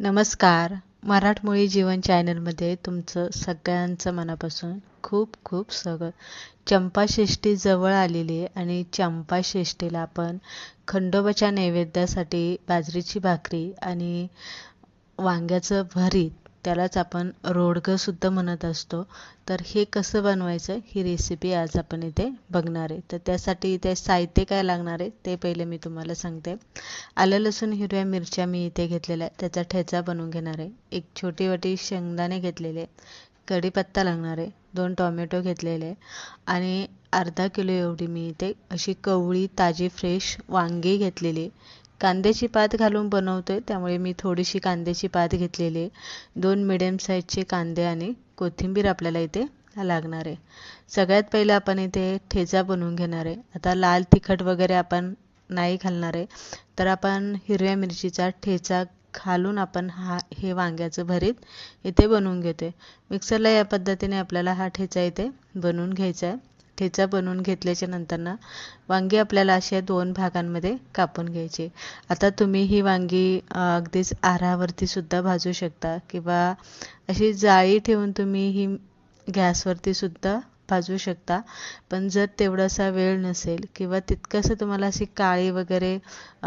नमस्कार. मराठमोळी जीवन चॅनलमध्ये तुमचं सगळ्यांचं मनापासून खूप खूप स्वागत. चंपाषष्ठी जवळ आलेली आहे आणि चंपाषष्ठीला आपण खंडोबाच्या नैवेद्यासाठी बाजरीची भाकरी आणि वांग्याचं भरीत त्यालाच आपण रोडगंसुद्धा म्हणत असतो. तर हे कसं बनवायचं? ही रेसिपी आज आपण इथे बघणार आहे. तर त्यासाठी इथे साहित्य काय लागणार आहे ते पहिले मी तुम्हाला सांगते. आलं लसूण हिरव्या मिरच्या मी इथे घेतलेल्या आहे त्याचा ठेचा बनवून घेणार आहे. एक छोटी वाटी शेंगदाणे घेतलेले कढीपत्ता लागणार आहे. दोन टोमॅटो घेतलेले आणि अर्धा किलो एवढी मी इथे अशी कवळी ताजी फ्रेश वांगी घेतलेली कांद्याची पात घालून बनवतो आहे त्यामुळे मी थोडीशी कांद्याची पात घेतलेली आहे. दोन मिडियम साईजचे कांदे आणि कोथिंबीर आपल्याला इथे लागणार आहे. सगळ्यात पहिलं आपण इथे ठेचा बनवून घेणार आहे. आता लाल तिखट वगैरे आपण नाही घालणार आहे. तर आपण हिरव्या मिरचीचा ठेचा घालून आपण हा हे वांग्याचं भरीत इथे बनवून घेते मिक्सरला या पद्धतीने आपल्याला हा ठेचा इथे बनवून घ्यायचा आहे. ठेचा बनवून घेतल्याच्या नंतर ना वांगी आपल्याला अशा दोन भागांमध्ये कापून घ्यायची. आता तुम्ही ही वांगी अगदीच आरावरती सुद्धा भाजू शकता किंवा अशी जाळी ठेवून तुम्ही ही गॅसवरती सुद्धा भाजू शकता. पण जर तेवढासा वेळ नसेल किंवा तितकंसं तुम्हाला अशी काळी वगैरे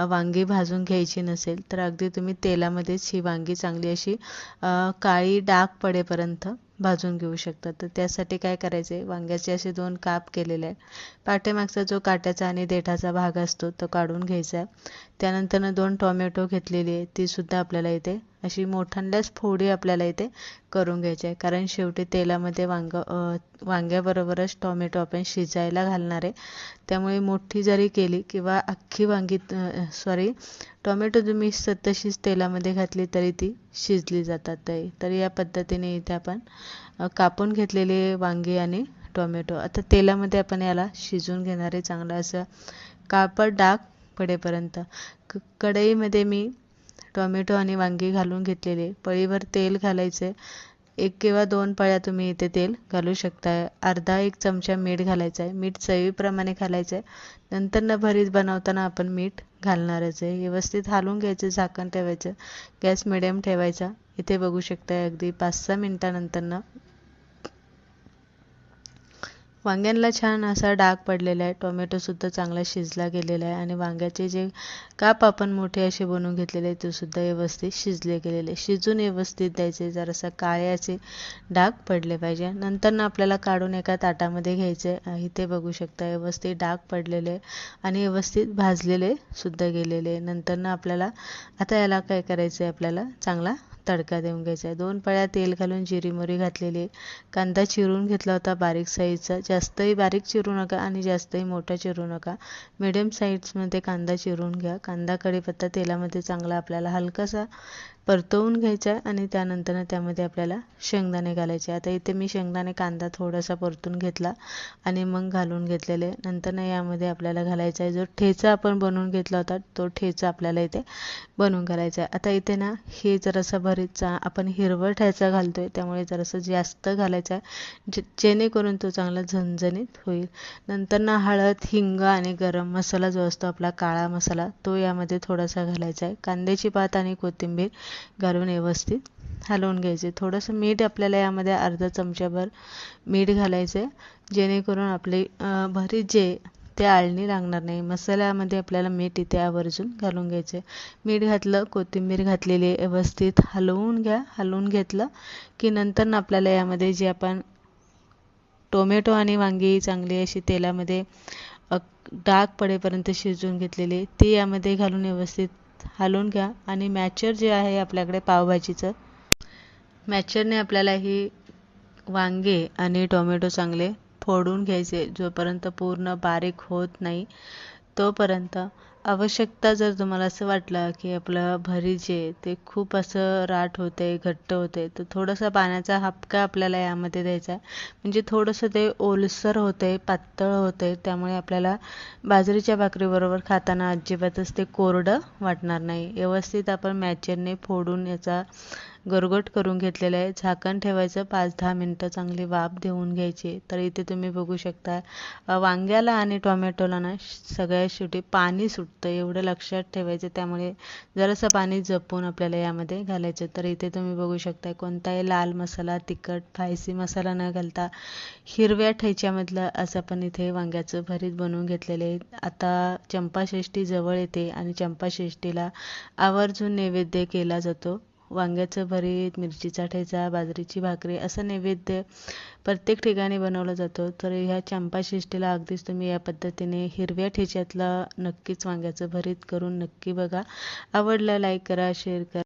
वांगी भाजून घ्यायची नसेल तर अगदी तुम्ही तेलामध्येच ही वांगी चांगली अशी काळी डाग पडेपर्यंत भाजून घेऊ शकता तर त्यासाठी काय करायचे? वांग्याचे असे दोन काप केलेले आहे पाठीमागचा जो काट्याचा आणि देठाचा भाग असतो तो काढून घ्यायचा आहे. त्यानंतरनं दोन टोमॅटो घेतलेली आहे तीसुद्धा आपल्याला इथे अशी मोठ्यांदाच फोडी आपल्याला इथे करून घ्यायची आहे. कारण शेवटी तेलामध्ये वांग वांग्याबरोबरच टोमॅटो आपण शिजायला घालणार आहे. त्यामुळे मोठी जरी केली किंवा अख्खी वांगी सॉरी टोमॅटो तुम्ही तशीच तेलामध्ये घातली तरी ती शिजली जातात तर या पद्धतीने इथे आपण कापून घेतलेले वांगी आणि टोमॅटो. आता तेलामध्ये आपण याला शिजून घेणार आहे चांगलं असं कापड डाग पडेपर्यंत. कढईमध्ये मी टोमॅटो आणि वांगी घालून घेतलेले. पळीभर तेल घालायचे. एक किंवा दोन पळ्या तुम्ही इथे तेल घालू शकताय अर्धा एक चमचा मीठ घालायचं आहे मीठ चवीप्रमाणे घालायचं आहे नंतर न भरीत बनवताना आपण मीठ घालणारच आहे. व्यवस्थित हालून घ्यायचं झाकण ठेवायचं. गॅस मिडियम ठेवायचा. इथे बघू शकताय अगदी पाच सहा मिनटानंतरनं वांग्यांना छान असा डाग पडलेला आहे. टोमॅटोसुद्धा चांगला शिजला गेलेला आहे आणि वांग्याचे जे काप आपण मोठे असे बनवून घेतलेले आहे ते सुद्धा व्यवस्थित शिजले गेलेले शिजून व्यवस्थित द्यायचे जरासं काळे असे डाग पडले पाहिजे. नंतर ना आपल्याला काढून एका ताटामध्ये घ्यायचे इथे बघू शकता व्यवस्थित डाग पडलेले आणि व्यवस्थित भाजलेले सुद्धा गेलेले नंतर ना आपल्याला आता याला काय करायचं आहे आपल्याला चांगला तडका देऊन घ्यायचा आहे. दोन पळ्या तेल घालून जिरी मोरी घातलेली कांदा चिरून घेतला होता बारीक साईजचा. जास्तही बारीक चिरू नका आणि जास्तही मोठा चिरू नका. मिडियम साईजमध्ये कांदा चिरून घ्या. कांदा कढीपत्ता तेलामध्ये चांगला आपल्याला हलकासा परतवून घ्यायचा आणि त्यानंतर त्यामध्ये आपल्याला शेंगदाणे घालायचे. आता इथे मी शेंगदाणे कांदा थोडासा परतून घेतला आणि मग घालून घेतलेले. नंतर यामध्ये आपल्याला घालायचा आहे जो ठेचा आपण बनवून घेतला होता तो ठेचा आपल्याला इथे बनवून घालायचा आहे. आता इथे ना हे जरासा भरीतचा आपण हिरवळ ठेचा घालतोय त्यामुळे जरासं जास्त घालायचं आहे जे जेणेकरून तो चांगला झणझणीत होईल. नंतर ना हळद हिंग आणि गरम मसाला जो असतो आपला काळा मसाला तो यामध्ये थोडासा घालायचा आहे. कांद्याची पात आणि कोथिंबीर घालून व्यवस्थित हलवून घ्यायचे. थोडंसं मीठ आपल्याला यामध्ये अर्धा चमच्याभर मीठ घालायचं आहे जेणेकरून आपले भरीत जे ते आळणी लागणार नाही. मसाल्यामध्ये आपल्याला मीठ इथे आवर्जून घालून घ्यायचे. मीठ घातलं कोथिंबीर घातलेली व्यवस्थित. हलवून घ्या हलवून घेतलं की नंतर आपल्याला यामध्ये जे आपण टोमॅटो आणि वांगी चांगली अशी तेलामध्ये डाग पडेपर्यंत शिजवून घेतलेली ती यामध्ये घालून व्यवस्थित हलवून घ्या. आणि मॅचर जे आहे आपल्याकडे पावभाजीचं मॅचरने आपल्याला ही वांगे आणि टोमॅटो चांगले फोडून घ्यायचे जोपर्यंत पूर्ण बारीक होत नाही तोपर्यंत आवश्यकता जर तुम्हाला असं वाटलं की आपलं भरी जे ते खूप असं राठ होते घट्ट होते तर थोडंसं पाण्याचा हापका आपल्याला यामध्ये द्यायचा आहे. म्हणजे थोडंसं ते ओलसर होते पातळ होते त्यामुळे आपल्याला बाजरीच्या भाकरीबरोबर खाताना अजिबातच ते कोरडं वाटणार नाही. व्यवस्थित आपण मॅचरने फोडून याचा गरगट करून घेतलेलं आहे. झाकण ठेवायचं पाच दहा मिनटं चांगली वाफ देऊन घ्यायची तर इथे तुम्ही बघू शकता वांग्याला आणि टोमॅटोला ना सगळ्या शेवटी पाणी सुट सुटतं एवढं लक्षात ठेवायचं. त्यामुळे जरासं पाणी जपून आपल्याला यामध्ये घालायचं. तर इथे तुम्ही बघू शकता कोणताही लाल मसाला तिखट स्पायसी मसाला न घालता हिरव्या ठेच्यामधलं असं आपण इथे वांग्याचं भरीत बनवून घेतलेले आहे. आता चंपाषष्ठी जवळ येते आणि चंपाषष्ठीला आवर्जून नैवेद्य केला जातो. वांग्याचं भरीत मिरचीचा ठेचा बाजरीची भाकरी असं नैवेद्य प्रत्येक ठिकाणी बनवलं जातो. तर ह्या चंपाषष्ठीला अगदीच तुम्ही या पद्धतीने हिरव्या ठेच्यातलं नक्कीच वांग्याचं भरीत करून नक्की बघा. आवडलं लाईक करा शेअर करा.